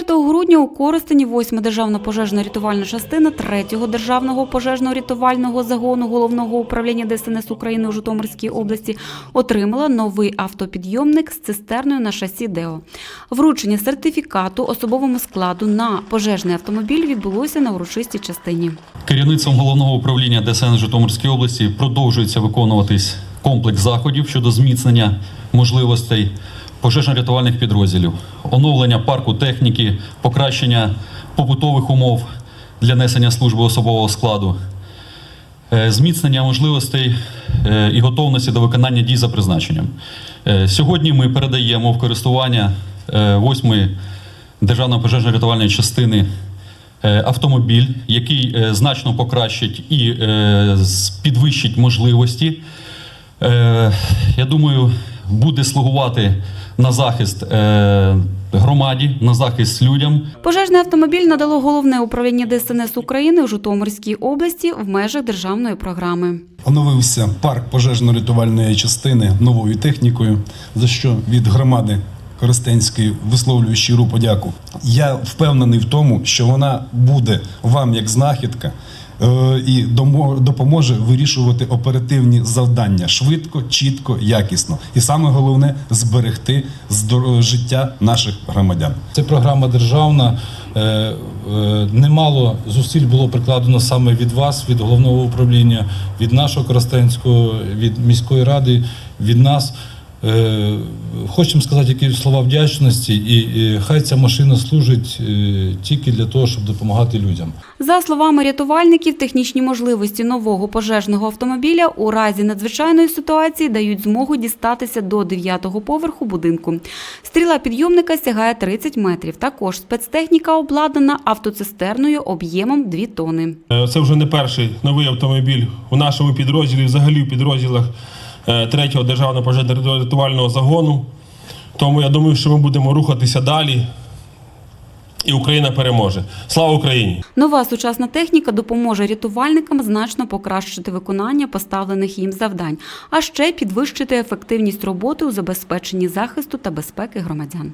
4 грудня у Коростені 8 державна пожежна рятувальна частина 3 державного пожежно-рятувального загону головного управління ДСНС України у Житомирській області отримала новий автопідйомник з цистерною на шасі ДЕО. Вручення сертифікату особовому складу на пожежний автомобіль відбулося на урочистій частині. Керівництвом головного управління ДСН Житомирської області продовжується виконуватись комплекс заходів щодо зміцнення можливостей пожежно-рятувальних підрозділів, оновлення парку техніки, покращення побутових умов для несення служби особового складу, е, зміцнення можливостей е, і готовності до виконання дій за призначенням. Е, Сьогодні ми передаємо в користування 8 державної пожежно-рятувальної частини автомобіль, який значно покращить і підвищить можливості. Я думаю, буде слугувати на захист е, громаді, на захист людям. Пожежний автомобіль надало головне управління ДСНС України у Житомирській області в межах державної програми. Оновився парк пожежно-рятувальної частини новою технікою, за що від громади Коростенської висловлюю щиру подяку. Я впевнений в тому, що вона буде вам як знахідка і домо- допоможе вирішувати оперативні завдання швидко, чітко, якісно. І саме головне зберегти життя наших громадян. Це програма державна. Е, е, Немало зусиль було прикладено саме від вас, від головного управління, від нашого Коростенського, від міської ради, від нас. Е, Хочемо сказати якісь слова вдячності, і, і хай ця машина служить е, тільки для того, щоб допомагати людям. За словами рятувальників, технічні можливості нового пожежного автомобіля у разі надзвичайної ситуації дають змогу дістатися до 9-го поверху будинку. Стріла підйомника сягає 30 метрів. Також спецтехніка обладнана автоцистерною об'ємом 2 тони. Е, Це вже не перший новий автомобіль у нашому підрозділі, взагалі в підрозділах 3-го державного пожежно-рятувального загону. Тому я думаю, що ми будемо рухатися далі, і Україна переможе. Слава Україні! Нова сучасна техніка допоможе рятувальникам значно покращити виконання поставлених їм завдань, а ще підвищити ефективність роботи у забезпеченні захисту та безпеки громадян.